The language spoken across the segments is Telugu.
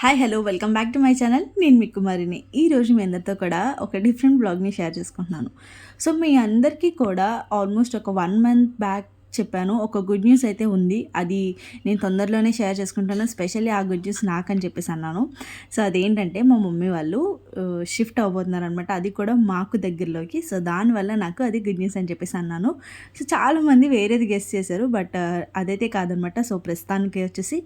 Hi hello welcome back to my channel నేను మీ కుమారిని. ఈరోజు మీ అందరితో కూడా ఒక డిఫరెంట్ బ్లాగ్ని షేర్ చేసుకుంటున్నాను. సో మీ అందరికీ కూడా ఆల్మోస్ట్ ఒక వన్ మంత్ బ్యాక్ చెప్పాను. ఒక గుడ్ న్యూస్ అయితే ఉంది. అది నేను తొందరలోనే షేర్ చేసుకుంటాను. స్పెషల్లీ ఆ గుడ్ న్యూస్ నాకని చెప్పేసి అన్నాను. సో అదేంటంటే మా మమ్మీ వాళ్ళు షిఫ్ట్ అవబోతున్నారు అనమాట అది కూడా మాకు దగ్గరలోకి. సో దానివల్ల నాకు అది గుడ్ న్యూస్ అని చెప్పేసి అన్నాను. సో చాలామంది వేరేది గెస్ట్ చేశారు. బట్ అదైతే కాదనమాట సో ప్రస్తుతానికి వచ్చేసి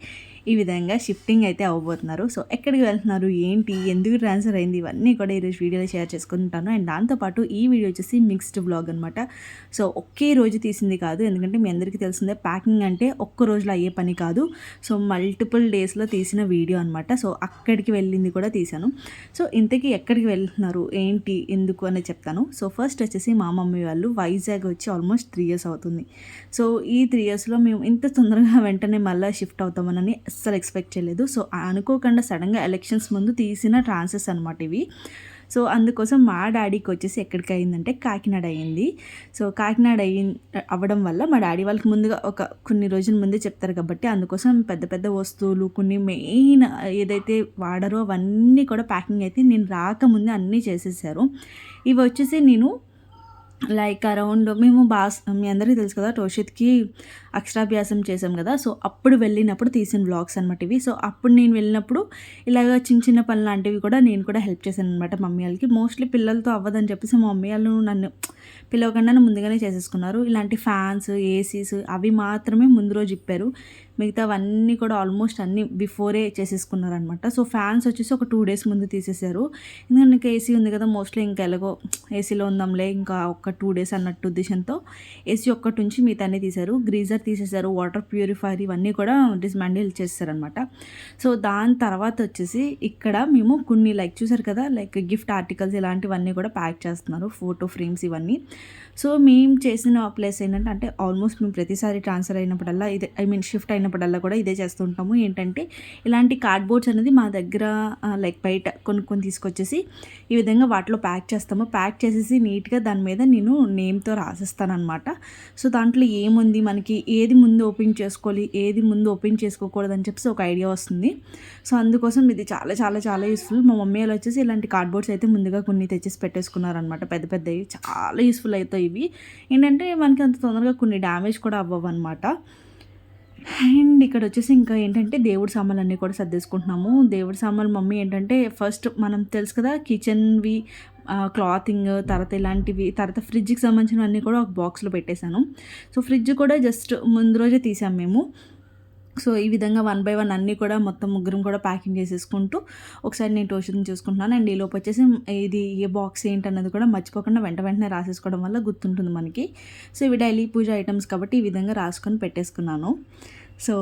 ఈ విధంగా షిఫ్టింగ్ అయితే అవ్వబోతున్నారు. సో ఎక్కడికి వెళ్తున్నారు? ఏంటి? ఎందుకు ట్రాన్స్ఫర్ అయింది? ఇవన్నీ కూడా ఈరోజు వీడియోలో షేర్ చేసుకుంటాను. అండ్ దాంతోపాటు ఈ వీడియో వచ్చేసి మిక్స్డ్ బ్లాగ్ అనమాట సో ఒకే రోజు తీసింది కాదు. ఎందుకంటే మీ అందరికీ తెలిసిందే ప్యాకింగ్ అంటే ఒక్క రోజులో అయ్యే పని కాదు. సో మల్టిపుల్ డేస్లో తీసిన వీడియో అనమాట సో అక్కడికి వెళ్ళింది కూడా తీశాను. సో ఇంతకీ ఎక్కడికి వెళ్తున్నారు? ఏంటి? ఎందుకు? అని చెప్తాను. సో ఫస్ట్ వచ్చేసి మా మమ్మీ వాళ్ళు వైజాగ్ వచ్చి ఆల్మోస్ట్ త్రీ ఇయర్స్ అవుతుంది. సో ఈ త్రీ ఇయర్స్లో మేము ఇంత తొందరగా వెంటనే మళ్ళీ షిఫ్ట్ అవుతామనని అస్సలు ఎక్స్పెక్ట్ చేయలేదు. సో అనుకోకుండా సడన్గా ఎలక్షన్స్ ముందు తీసిన ట్రాన్సెస్ అనమాట ఇవి. సో అందుకోసం మా డాడీకి వచ్చేసి ఎక్కడికి అయిందంటే కాకినాడ అయింది. సో కాకినాడ అయ్యి అవ్వడం వల్ల మా డాడీ వాళ్ళకి ముందుగా ఒక కొన్ని రోజుల ముందే చెప్తారు కాబట్టి అందుకోసం పెద్ద పెద్ద వస్తువులు కొన్ని మెయిన్ ఏదైతే వాడరో అవన్నీ కూడా ప్యాకింగ్ అయితే నేను రాకముందే అన్నీ చేసేసారు. ఇవి వచ్చేసి నేను లైక్ అరౌండ్ మేము బాస్ మీ అందరికీ తెలుసు కదా టోషిత్కి అక్షరాభ్యాసం చేసాం కదా. సో అప్పుడు వెళ్ళినప్పుడు తీసిన వ్లాగ్స్ అనమాట ఇవి. సో అప్పుడు నేను వెళ్ళినప్పుడు ఇలాగ చిన్న చిన్న పనులు లాంటివి కూడా నేను కూడా హెల్ప్ చేశాను అనమాట మమ్మీ వాళ్ళకి. మోస్ట్లీ పిల్లలతో అవ్వదని చెప్పేసి మా మమ్మీ వాళ్ళు నన్ను పిలవకుండా ముందుగానే చేసేసుకున్నారు. ఇలాంటి ఫ్యాన్స్ ఏసీస్ అవి మాత్రమే ముందు రోజు ఇప్పారు. మిగతావన్నీ కూడా ఆల్మోస్ట్ అన్నీ బిఫోరే చేసేసుకున్నారనమాట సో ఫ్యాన్స్ వచ్చేసి ఒక టూ డేస్ ముందు తీసేశారు ఎందుకంటే ఇంకా ఏసీ ఉంది కదా మోస్ట్లీ ఇంకా ఎలాగో ఏసీలో ఉందాంలే ఇంకా ఒక టూ డేస్ అన్నట్టు ఉద్దేశంతో ఏసీ ఒక్కటి నుంచి మిగతాన్ని తీశారు. గ్రీజర్ తీసేశారు వాటర్ ప్యూరిఫైర్ ఇవన్నీ కూడా డిస్మాండిల్ చేశారనమాట సో దాని తర్వాత వచ్చేసి ఇక్కడ మేము కొన్ని లైక్ చూసారు కదా లైక్ గిఫ్ట్ ఆర్టికల్స్ ఇలాంటివన్నీ కూడా ప్యాక్ చేస్తున్నారు ఫోటో ఫ్రేమ్స్ ఇవన్నీ. సో మేము చేసిన ప్లేస్ ఏంటంటే అంటే ఆల్మోస్ట్ మేము ప్రతిసారి ట్రాన్స్ఫర్ అయినప్పుడల్లా ఇదే ఐ మీన్ షిఫ్ట్ అయినప్పుడల్లా కూడా ఇదే చేస్తుంటాము. ఏంటంటే ఇలాంటి కార్డ్బోర్డ్స్ అనేది మా దగ్గర లైక్ బయట కొనుక్కొని తీసుకొచ్చేసి ఈ విధంగా వాటిలో ప్యాక్ చేస్తాము. ప్యాక్ చేసేసి నీట్గా దాని మీద నేను నేమ్తో రాసిస్తానమాట అనమాట సో దాంట్లో ఏముంది? మనకి ఏది ముందు ఓపెన్ చేసుకోవాలి? ఏది ముందు ఓపెన్ చేసుకోకూడదు అని చెప్పేసి ఒక ఐడియా వస్తుంది. సో అందుకోసం ఇది చాలా చాలా చాలా యూస్ఫుల్. మా మమ్మీ వాళ్ళు వచ్చేసి ఇలాంటి కార్డ్బోర్డ్స్ అయితే ముందుగా కొన్ని తెచ్చేసి పెట్టేసుకున్నారనమాట పెద్ద పెద్దవి. చాలా యూస్ఫుల్ అవుతాయి ఇవి. ఏంటంటే మనకి అంత తొందరగా కొన్ని డ్యామేజ్ కూడా అవ్వవు అనమాట అండ్ ఇక్కడ వచ్చేసి ఇంకా ఏంటంటే దేవుడి సామాన్లు అన్నీ కూడా సర్దేసుకుంటున్నాము. దేవుడి సామాన్లు మమ్మీ ఏంటంటే ఫస్ట్ మనం తెలుసు కదా కిచెన్వి క్లాతింగ్ తర్వాత ఇలాంటివి తర్వాత ఫ్రిడ్జ్కి సంబంధించినవన్నీ కూడా ఒక బాక్స్లో పెట్టేశాను. సో ఫ్రిడ్జ్ కూడా జస్ట్ ముందు రోజే తీసాము మేము. సో ఈ విధంగా వన్ బై వన్ అన్నీ కూడా మొత్తం ముగ్గురం కూడా ప్యాకింగ్ చేసేసుకుంటూ ఒకసారి నేను టోషన్ చూసుకుంటున్నాను. అండ్ ఈ లోపు వచ్చేసి ఇది ఏ బాక్స్ ఏంటి అన్నది కూడా మర్చిపోకుండా వెంట వెంటనే రాసేసుకోవడం వల్ల గుర్తుంటుంది మనకి. సో ఇవి డైలీ పూజ ఐటమ్స్ కాబట్టి ఈ విధంగా రాసుకొని పెట్టేసుకున్నాను. సో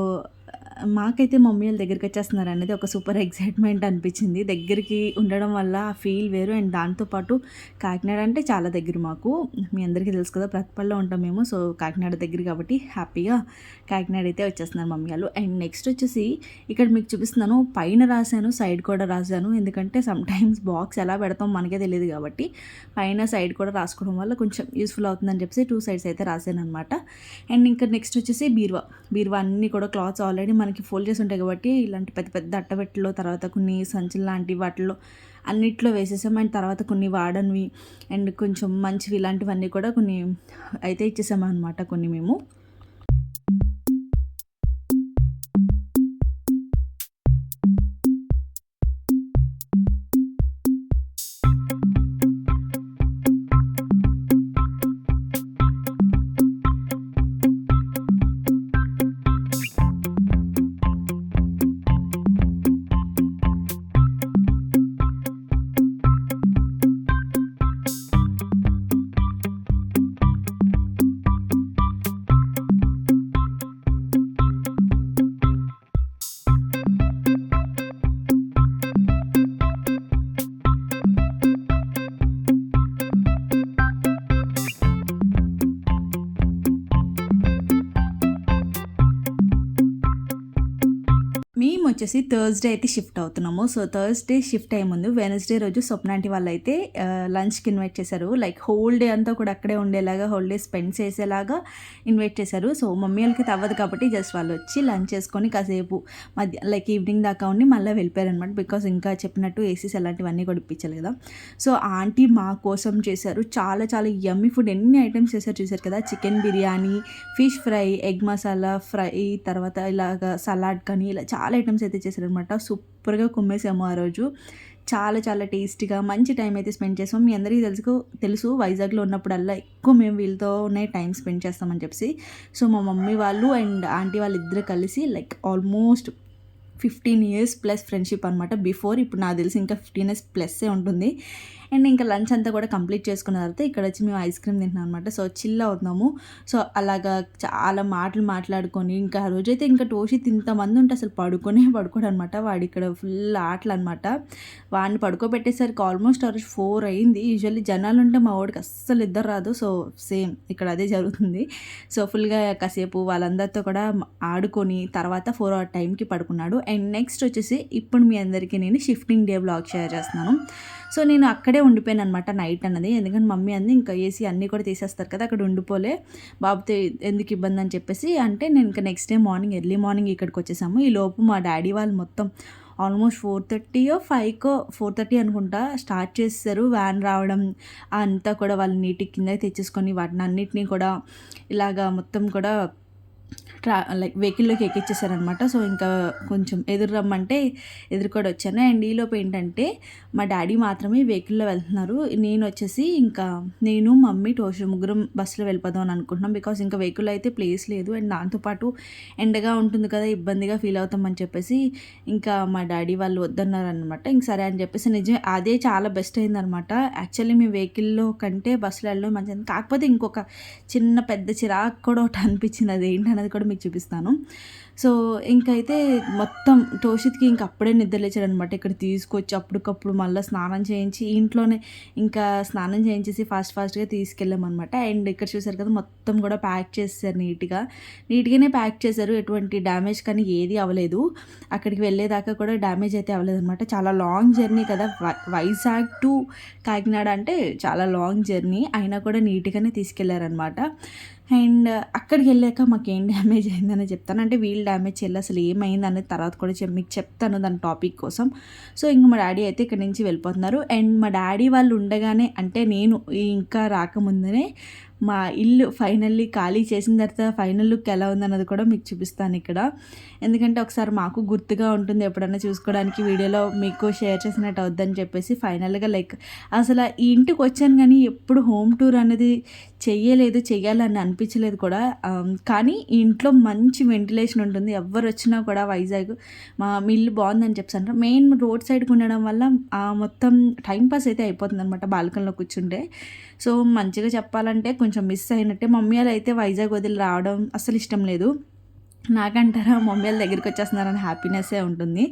మాకైతే మమ్మీ వాళ్ళ దగ్గరికి వచ్చేస్తున్నారు అనేది ఒక సూపర్ ఎగ్జైట్మెంట్ అనిపించింది. దగ్గరికి ఉండడం వల్ల ఆ ఫీల్ వేరు. అండ్ దాంతోపాటు కాకినాడ అంటే చాలా దగ్గర మాకు. మీ అందరికీ తెలుసు కదా ప్రతిపల్లో ఉంటాం మేము. సో కాకినాడ దగ్గర కాబట్టి హ్యాపీగా కాకినాడ అయితే వచ్చేస్తున్నారు మమ్మీ వాళ్ళు. అండ్ నెక్స్ట్ వచ్చేసి ఇక్కడ మీకు చూపిస్తున్నాను. పైన రాశాను సైడ్ కూడా రాశాను. ఎందుకంటే సమ్టైమ్స్ బాక్స్ ఎలా పెడతాం మనకే తెలియదు కాబట్టి పైన సైడ్ కూడా రాసుకోవడం వల్ల కొంచెం యూస్ఫుల్ అవుతుందని చెప్పేసి టూ సైడ్స్ అయితే రాశాను అనమాట అండ్ ఇంకా నెక్స్ట్ వచ్చేసి బీరువా. బీరువా అన్నీ కూడా క్లాత్స్ ఆల్రెడీ ఆల్రెడీ మనకి ఫోల్డ్ చేసి ఉంటాయి కాబట్టి ఇలాంటి పెద్ద పెద్ద అట్టబెట్టలో తర్వాత కొన్ని సంచులు లాంటి వాటిలో అన్నిట్లో వేసేసాం. అండ్ తర్వాత కొన్ని వాడనివి. అండ్ కొంచెం మంచివి ఇలాంటివన్నీ కూడా కొన్ని అయితే ఇచ్చేసామన్నమాట కొన్ని మేము. వచ్చేసి థర్స్డే అయితే షిఫ్ట్ అవుతున్నాము. సో థర్స్డే షిఫ్ట్ అయ్యే ముందు వెనస్డే రోజు స్వప్నాంటి వాళ్ళు అయితే లంచ్కి ఇన్వైట్ చేశారు. లైక్ హోల్ డే అంతా కూడా అక్కడే ఉండేలాగా హోల్ డే స్పెండ్ చేసేలాగా ఇన్వైట్ చేశారు. సో మమ్మీ వాళ్ళకి తవ్వదు కాబట్టి జస్ట్ వాళ్ళు వచ్చి లంచ్ చేసుకొని కాసేపు మధ్య లైక్ ఈవినింగ్ దాకా ఉండి మళ్ళీ వెళ్ళిపోయారు అనమాట బికాస్ ఇంకా చెప్పినట్టు ఏసీస్ అలాంటివన్నీ కూడా ఇప్పించాలి కదా. సో ఆంటీ మా కోసం చేశారు. చాలా చాలా యమ్మీ ఫుడ్ ఎన్ని ఐటమ్స్ చేశారు చూశారు కదా. Chicken biryani fish fry egg masala fry తర్వాత ఇలాగ సలాడ్ కానీ ఇలా చాలా ఐటమ్స్ అయితే చేశారనమాట సూపర్గా కుమ్మేసాము ఆ రోజు. చాలా చాలా టేస్టీగా మంచి టైం అయితే స్పెండ్ చేసాం మీ అందరికీ తెలుసు తెలుసు వైజాగ్లో ఉన్నప్పుడల్లా ఎక్కువ మేము వీళ్ళతోనే టైం స్పెండ్ చేస్తామని చెప్పి సో మా మమ్మీ వాళ్ళు అండ్ ఆంటీ వాళ్ళు ఇద్దరు కలిసి like almost fifteen years plus friendship అనమాట బిఫోర్ ఇప్పుడు నాకు తెలిసి ఇంకా ఫిఫ్టీన్ ఇయర్స్ ప్లస్సే ఉంటుంది. అండ్ ఇంకా లంచ్ అంతా కూడా కంప్లీట్ చేసుకున్న తర్వాత ఇక్కడ వచ్చి మేము ఐస్ క్రీమ్ తింటున్నాం అనమాట సో చిల్ అవుతున్నాము సో అలాగా చాలా మాటలు మాట్లాడుకొని ఇంకా ఆ రోజైతే ఇంకా టోషి ఇంతమంది ఉంటే అసలు పడుకొనే పడుకోడు అనమాట వాడు ఇక్కడ ఫుల్ ఆటలు అనమాట వాడిని పడుకోబెట్టేసరికి ఆల్మోస్ట్ ఆ రోజు ఫోర్ అయింది. యూజువల్లీ జనాలు ఉంటే మా వాడికి అస్సలు ఇద్దరు రాదు. సో సేమ్ ఇక్కడ అదే జరుగుతుంది. సో ఫుల్గా కాసేపు వాళ్ళందరితో కూడా ఆడుకొని తర్వాత ఫోర్ అవర్ టైంకి పడుకున్నాడు. అండ్ నెక్స్ట్ వచ్చేసి ఇప్పుడు మీ అందరికీ నేను షిఫ్టింగ్ డే బ్లాగ్ షేర్ చేస్తున్నాను. సో నేను అక్కడే ఉండిపోయాను అనమాట నైట్ అన్నది. ఎందుకంటే మమ్మీ అంది ఇంకా ఏసీ అన్నీ కూడా తీసేస్తారు కదా అక్కడ ఉండిపోలే. బాబుతో ఎందుకు ఇబ్బంది అని చెప్పేసి అంటే నేను ఇంకా next day morning early morning ఇక్కడికి వచ్చేసాము. ఈ లోపు మా డాడీ వాళ్ళు మొత్తం ఆల్మోస్ట్ ఫోర్ థర్టీయో ఫైవ్కో ఫోర్ థర్టీ అనుకుంటా స్టార్ట్ చేస్తారు. వ్యాన్ రావడం అంతా కూడా వాళ్ళు నీటి కింద తెచ్చేసుకొని వాటిని అన్నిటినీ కూడా ఇలాగా మొత్తం కూడా ట్రా లైక్ వెహికల్లోకి ఎక్కించేశారనమాట సో ఇంకా కొంచెం ఎదురు రమ్మంటే ఎదురు కూడా వచ్చాను. అండ్ ఈలోపు ఏంటంటే మా డాడీ మాత్రమే వెహికల్లో వెళ్తున్నారు. నేను వచ్చేసి ఇంకా నేను మమ్మీ టోషు ముగ్గురం బస్సులో వెళ్ళిపోదాం అని అనుకుంటున్నాం. బికాస్ ఇంకా వెహికల్లో అయితే ప్లేస్ లేదు. అండ్ దాంతోపాటు ఎండగా ఉంటుంది కదా ఇబ్బందిగా ఫీల్ అవుతామని చెప్పేసి ఇంకా మా డాడీ వాళ్ళు వద్దన్నారు అనమాట ఇంక సరే అని చెప్పేసి నిజమే అదే చాలా బెస్ట్ అయిందనమాట. యాక్చువల్లీ మీ వెహికల్లో కంటే బస్సులో వెళ్ళడం మంచిది. కాకపోతే ఇంకొక చిన్న పెద్ద చిరాకు కూడా ఒకటి అనిపించింది. అది ఏంటనేది కూడా మీకు చూపిస్తాను. సో ఇంకైతే మొత్తం టోషిత్కి ఇంక అప్పుడే నిద్రలేచాడు అనమాట ఇక్కడ తీసుకొచ్చి అప్పటికప్పుడు మళ్ళీ స్నానం చేయించి ఇంట్లోనే ఇంకా స్నానం చేయించేసి ఫాస్ట్ ఫాస్ట్గా తీసుకెళ్ళామన్నమాట అండ్ ఇక్కడ చూసారు కదా మొత్తం కూడా ప్యాక్ చేశారు నీట్గా. నీట్గానే ప్యాక్ చేశారు. ఎటువంటి డ్యామేజ్ కానీ ఏది అవ్వలేదు. అక్కడికి వెళ్ళేదాకా కూడా డ్యామేజ్ అయితే అవ్వలేదు అనమాట చాలా లాంగ్ జర్నీ కదా. వైజాగ్ టు కాకినాడ అంటే చాలా లాంగ్ జర్నీ. అయినా కూడా నీట్గానే తీసుకెళ్ళారనమాట అండ్ అక్కడికి వెళ్ళాక మాకేం డ్యామేజ్ డ్యామేజ్ అయిందని చెప్తాను. అంటే వీల్ డ్యామేజ్ చేయాలి అసలు ఏమైంది అనేది తర్వాత కూడా చెప్ మీకు చెప్తాను దాని టాపిక్ కోసం. సో ఇంక మా డాడీ అయితే ఇక్కడ నుంచి వెళ్ళిపోతున్నారు. అండ్ మా డాడీ వాళ్ళు ఉండగానే అంటే నేను ఇంకా రాకముందనే మా ఇల్లు ఫైనల్లీ ఖాళీ చేసిన తర్వాత ఫైనల్ లుక్ ఎలా ఉందన్నది కూడా మీకు చూపిస్తాను ఇక్కడ. ఎందుకంటే ఒకసారి మాకు గుర్తుగా ఉంటుంది ఎప్పుడన్నా చూసుకోవడానికి వీడియోలో మీకు షేర్ చేసినట్టు అవుద్దని చెప్పేసి ఫైనల్గా లైక్ అసలు ఈ ఇంటికి వచ్చాను కానీ ఎప్పుడు హోమ్ టూర్ అనేది చెయ్యలేదు చెయ్యాలని అనిపించలేదు కూడా. కానీ ఇంట్లో మంచి వెంటిలేషన్ ఉంటుంది. ఎవరు వచ్చినా కూడా వైజాగ్ మా మిల్లు ఇల్లు బాగుందని చెప్పాను మెయిన్ రోడ్ సైడ్కి ఉండడం వల్ల మొత్తం టైం పాస్ అయితే అయిపోతుంది అనమాట బాల్కనీలో కూర్చుంటే. సో మంచిగా చెప్పాలంటే కొంచెం మిస్ అయినట్టే. మమ్మీ వాళ్ళు అయితే వైజాగ్ వదిలి రావడం అసలు ఇష్టం లేదు. నాకంటారా మమ్మీ వాళ్ళ దగ్గరికి వచ్చేస్తున్నారని హ్యాపీనెస్సే ఉంటుంది.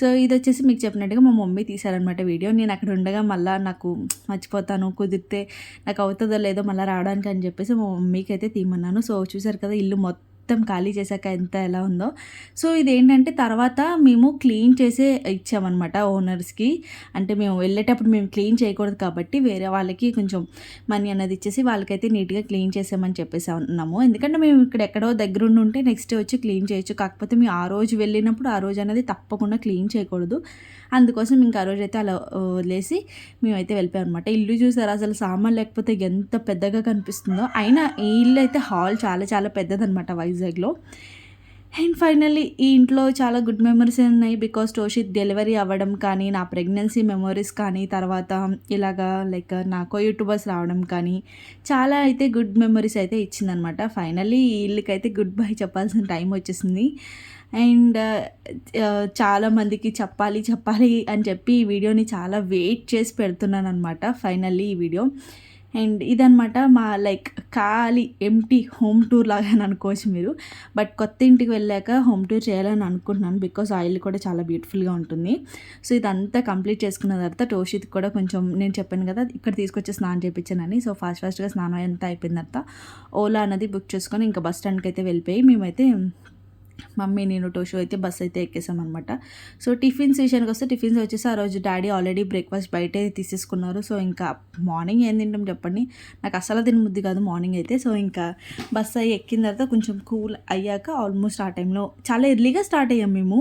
సో ఇది వచ్చేసి మీకు చెప్పినట్టుగా మా మమ్మీ తీశారనమాట వీడియో నేను అక్కడ ఉండగా మళ్ళీ నాకు మర్చిపోతాను కుదిరితే నాకు అవుతుందో లేదో మళ్ళీ రావడానికి అని చెప్పేసి మా మమ్మీకి అయితే తీయమన్నాను. సో చూసారు కదా ఇల్లు మొత్తం మొత్తం ఖాళీ చేశాక ఎంత ఎలా ఉందో. సో ఇది ఏంటంటే తర్వాత మేము క్లీన్ చేసే ఇచ్చామన్నమాట ఓనర్స్కి. అంటే మేము వెళ్ళేటప్పుడు మేము క్లీన్ చేయకూడదు కాబట్టి వేరే వాళ్ళకి కొంచెం మనీ అన్నది ఇచ్చేసి వాళ్ళకైతే నీట్గా క్లీన్ చేసామని చెప్పేసి ఉన్నాము ఎందుకంటే మేము ఇక్కడ ఎక్కడో దగ్గరుండి ఉంటే నెక్స్ట్ వచ్చి క్లీన్ చేయొచ్చు. కాకపోతే మేము ఆ రోజు వెళ్ళినప్పుడు ఆ రోజు అనేది తప్పకుండా క్లీన్ చేయకూడదు. అందుకోసం ఇంకా ఆ అలా వదిలేసి మేమైతే వెళ్ళిపోయాం అనమాట ఇల్లు చూసారు? అసలు సామాన్ లేకపోతే ఎంత పెద్దగా కనిపిస్తుందో. అయినా ఈ ఇల్లు అయితే హాల్ చాలా చాలా పెద్దదనమాట వైజాగ్లో. అండ్ ఫైనల్లీ ఈ ఇంట్లో చాలా గుడ్ మెమరీస్ ఉన్నాయి. బికాస్ టోషిత్ డెలివరీ అవ్వడం కానీ నా ప్రెగ్నెన్సీ మెమరీస్ కానీ తర్వాత ఇలాగా లైక్ నాకు యూట్యూబర్స్ రావడం కానీ చాలా అయితే గుడ్ మెమరీస్ అయితే ఇచ్చిందనమాట ఫైనల్లీ ఈ ఇల్లుకైతే గుడ్ బై చెప్పాల్సిన టైం వచ్చేసింది. అండ్ చాలామందికి చెప్పాలి చెప్పాలి అని చెప్పి ఈ వీడియోని చాలా వెయిట్ చేసి పెడుతున్నాను అనమాట ఫైనల్లీ ఈ వీడియో. అండ్ ఇదనమాట మా లైక్ ఖాళీ ఎంటీ హోమ్ టూర్ లాగా అనుకోవచ్చు మీరు. బట్ కొత్త ఇంటికి వెళ్ళాక హోమ్ టూర్ చేయాలని అనుకుంటున్నాను బికాస్ ఆయిల్ కూడా చాలా బ్యూటిఫుల్గా ఉంటుంది. సో ఇదంతా కంప్లీట్ చేసుకున్న తర్వాత టోషిత్ కూడా కొంచెం నేను చెప్పాను కదా ఇక్కడ తీసుకొచ్చి స్నానం చేయించానని. సో ఫాస్ట్ ఫాస్ట్గా స్నానం అంతా అయిపోయిన తర్వాత ఓలా అనేది బుక్ చేసుకొని ఇంకా బస్ స్టాండ్కి అయితే వెళ్ళిపోయి మేమైతే మమ్మీ నేను టోషో అయితే బస్ అయితే ఎక్కేసాం అనమాట సో టిఫిన్స్ విషయానికి వస్తే టిఫిన్స్ వచ్చేసి ఆ రోజు డాడీ ఆల్రెడీ బ్రేక్ఫాస్ట్ బయటే తీసేసుకున్నారు. సో ఇంకా మార్నింగ్ ఏం తింటాం చెప్పండి? నాకు అసలు తినబుద్ధి కాదు మార్నింగ్ అయితే. సో ఇంకా బస్ అయ్యి ఎక్కిన తర్వాత కొంచెం కూల్ అయ్యాక ఆల్మోస్ట్ ఆ టైంలో చాలా ఎర్లీగా స్టార్ట్ అయ్యాం మేము.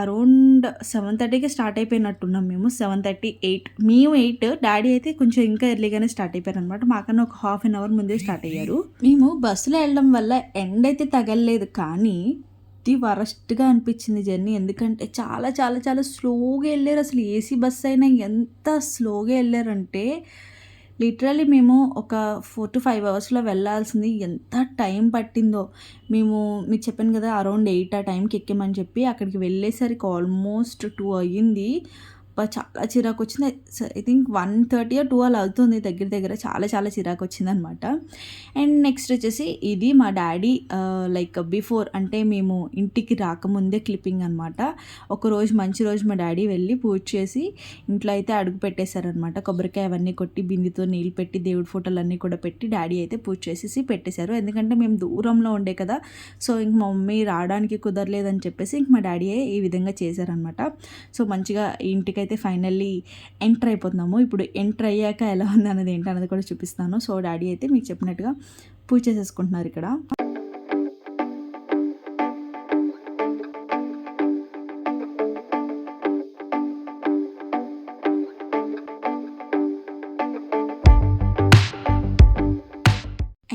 అరౌండ్ సెవెన్ థర్టీకి స్టార్ట్ అయిపోయినట్టున్నాం మేము. సెవెన్ థర్టీ ఎయిట్ మేము ఎయిట్ డాడీ అయితే కొంచెం ఇంకా ఎర్లీగానే స్టార్ట్ అయిపోయారు అనమాట మాకన్నా ఒక హాఫ్ అన్ అవర్ ముందే స్టార్ట్ అయ్యారు. మేము బస్సులో వెళ్ళడం వల్ల ఎండ్ అయితే తగలలేదు కానీ ది వరస్ట్గా అనిపించింది జర్నీ. ఎందుకంటే చాలా చాలా చాలా స్లోగా వెళ్ళారు. అసలు ఏసీ బస్ అయినా ఎంత స్లోగా వెళ్ళారంటే లిటరలీ మేము ఒక ఫోర్ టు ఫైవ్ అవర్స్లో వెళ్ళాల్సింది ఎంత టైం పట్టిందో. మేము మీకు చెప్పాను కదా అరౌండ్ ఎయిట్ ఆ టైంకి ఎక్కామని చెప్పి అక్కడికి వెళ్ళేసరికి ఆల్మోస్ట్ టూ అయ్యింది. అబ్బా చాలా చిరాకు వచ్చింది I think one thirty to అలా అవుతుంది దగ్గర దగ్గర. చాలా చాలా చిరాకు వచ్చింది అనమాట అండ్ నెక్స్ట్ వచ్చేసి ఇది మా డాడీ లైక్ బిఫోర్ అంటే మేము ఇంటికి రాకముందే క్లిప్పింగ్ అనమాట ఒకరోజు మంచి రోజు మా డాడీ వెళ్ళి పూజ చేసి ఇంట్లో అయితే అడుగు పెట్టేశారనమాట కొబ్బరికాయ అవన్నీ కొట్టి బిందితో నీళ్ళు పెట్టి దేవుడి ఫోటోలు అన్నీ కూడా పెట్టి డాడీ అయితే పూజ చేసేసి పెట్టేశారు. ఎందుకంటే మేము దూరంలో ఉండే కదా. సో ఇంక మా మమ్మీ రావడానికి కుదరలేదని చెప్పేసి ఇంక మా డాడీయే ఈ విధంగా చేశారనమాట సో మంచిగా ఇంటికి అయితే ఫైనల్లీ ఎంటర్ అయిపోతున్నాము. ఇప్పుడు ఎంటర్ అయ్యాక ఎలా ఉంది అన్నది ఏంటన్నది కూడా చూపిస్తాను. సో డాడీ అయితే మీకు చెప్పినట్టుగా పూజ చేసేసుకుంటున్నారు ఇక్కడ.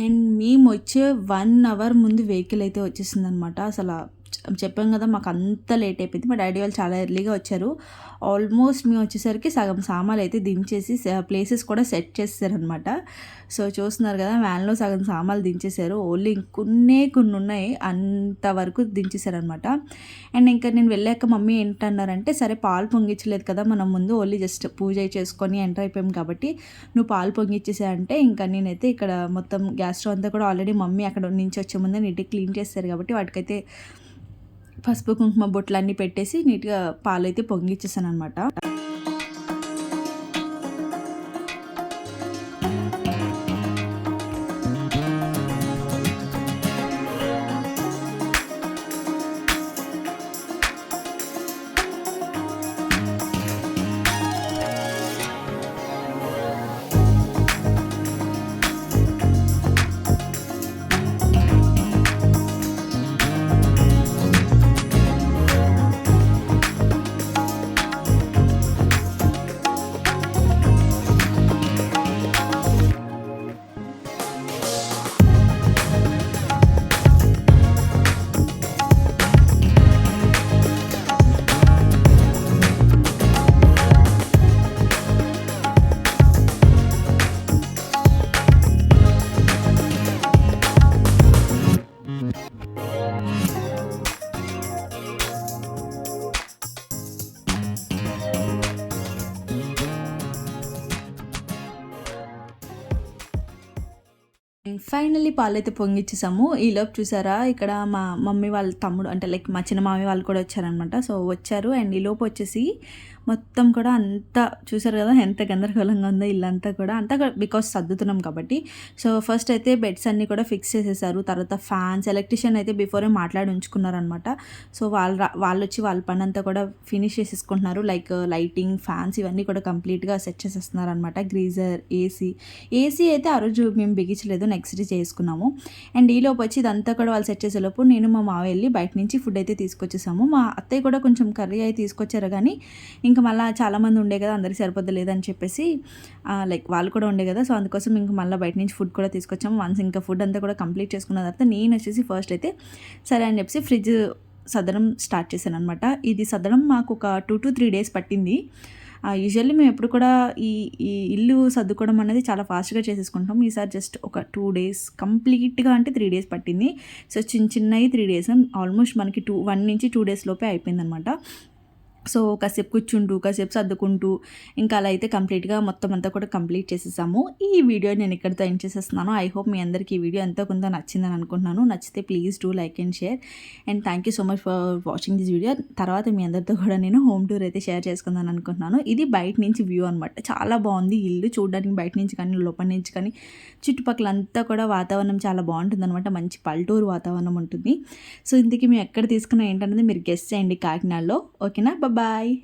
అండ్ మేము వచ్చే వన్ అవర్ ముందు వెహికల్ అయితే వచ్చేసిందనమాట అసలు చెప్పాం కదా మాకు అంత లేట్ అయిపోయింది. మా డాడీ వాళ్ళు చాలా ఎర్లీగా వచ్చారు. ఆల్మోస్ట్ మేము వచ్చేసరికి సగం సామాన్లు అయితే దించేసి ప్లేసెస్ కూడా సెట్ చేస్తారనమాట సో చూస్తున్నారు కదా వ్యాన్లో సగం సామాన్లు దించేశారు. ఓన్లీ ఇంకొన్నే కొన్ని ఉన్నాయి అంతవరకు దించేశారనమాట అండ్ ఇంకా నేను వెళ్ళాక మమ్మీ ఏంటన్నారంటే సరే పాలు పొంగించలేదు కదా మనం ముందు ఓన్లీ జస్ట్ పూజ చేసుకొని ఎంటర్ అయిపోయాం కాబట్టి నువ్వు పాలు పొంగిచ్చేసాయంటే ఇంకా నేనైతే ఇక్కడ మొత్తం గ్యాస్ స్టవ్ అంతా కూడా ఆల్రెడీ మమ్మీ అక్కడ నుంచి వచ్చే ముందే నీట్గా క్లీన్ చేస్తారు కాబట్టి వాటికైతే పసుపు కుంకుమ బొట్లన్నీ పెట్టేసి నీట్గా పాలు అయితే పొంగిచ్చేసాను అనమాట ఫైనల్లీ పాలు అయితే పొంగిచ్చేసాము ఈలోపు చూసారా ఇక్కడ మా మమ్మీ వాళ్ళ తమ్ముడు అంటే లైక్ మా చిన్న మామీ వాళ్ళు కూడా వచ్చారనమాట. సో వచ్చారు. అండ్ ఈలోపు వచ్చేసి మొత్తం కూడా అంతా చూసారు కదా ఎంత గందరగోళంగా ఉందో ఇల్లంతా కూడా. అంతా బికాస్ సర్దుతున్నాం కాబట్టి. సో ఫస్ట్ అయితే బెడ్స్ అన్నీ కూడా ఫిక్స్ చేసేసారు. తర్వాత ఫ్యాన్స్ ఎలక్ట్రిషియన్ అయితే బిఫోరే మాట్లాడి ఉంచుకున్నారనమాట సో వాళ్ళు వాళ్ళు వచ్చి వాళ్ళ పని అంతా కూడా ఫినిష్ చేసేసుకుంటున్నారు. లైక్ లైటింగ్ ఫ్యాన్స్ ఇవన్నీ కూడా కంప్లీట్గా సెట్ చేసేస్తున్నారు అనమాట గ్రీజర్ ఏసీ ఏసీ అయితే ఆ రోజు మేము బిగించలేదు నెక్స్ట్ డే చేసుకున్నాము. అండ్ ఈలోపు వచ్చి ఇదంతా కూడా వాళ్ళు సెట్ చేసేలోపు నేను మా మావ వెళ్ళి బయట నుంచి ఫుడ్ అయితే తీసుకొచ్చేసాము. మా అత్తయ్య కూడా కొంచెం కర్రీ అయితే తీసుకొచ్చారు కానీ ఇంకా మళ్ళీ చాలామంది ఉండే కదా అందరికి సరిపోద్ది చెప్పేసి లైక్ వాళ్ళు కూడా ఉండే కదా సో అందుకోసం ఇంకా మళ్ళీ బయట నుంచి ఫుడ్ కూడా తీసుకొచ్చాము. వన్స్ ఇంకా ఫుడ్ అంతా కూడా కంప్లీట్ చేసుకున్న తర్వాత నేను వచ్చేసి ఫస్ట్ అయితే సరే అని చెప్పేసి ఫ్రిడ్జ్ సదనం స్టార్ట్ చేశాను అనమాట ఇది సదనం మాకు ఒక టూ టు త్రీ డేస్ పట్టింది. యూజువల్లీ మేము ఎప్పుడు కూడా ఈ ఈ ఇల్లు సర్దుకోవడం అనేది చాలా ఫాస్ట్గా చేసేసుకుంటాం ఈసారి జస్ట్ ఒక టూ డేస్ కంప్లీట్గా అంటే త్రీ డేస్ పట్టింది. సో చిన్న చిన్నవి త్రీ డేస్ ఆల్మోస్ట్ మనకి టూ వన్ నుంచి టూ డేస్ లోపే అయిపోయింది అనమాట సో కాసేపు కూర్చుంటూ కాసేపు సర్దుకుంటూ ఇంకా అలా అయితే కంప్లీట్గా మొత్తం అంతా కూడా కంప్లీట్ చేసేసాము. ఈ వీడియో నేను ఇక్కడితో ఎండ్ చేసేస్తున్నాను. ఐ హోప్ మీ అందరికీ ఈ వీడియో ఎంతో కొంత నచ్చిందని అనుకుంటున్నాను. నచ్చితే please do like and share. And thank you so much for watching this video. తర్వాత మీ అందరితో కూడా నేను హోమ్ టూర్ అయితే షేర్ చేసుకుందాను అనుకుంటున్నాను. ఇది బయట నుంచి వ్యూ అనమాట చాలా బాగుంది. ఇల్లు చూడడానికి బయట నుంచి కానీ లోపల నుంచి కానీ చుట్టుపక్కల అంతా కూడా వాతావరణం చాలా బాగుంటుంది అనమాట మంచి పల్లెటూరు వాతావరణం ఉంటుంది. సో ఇంతకీ మేము ఎక్కడ తీసుకున్నా ఏంటనేది మీరు గెస్ట్ చేయండి కాకినాడలో. ఓకేనా? Bye.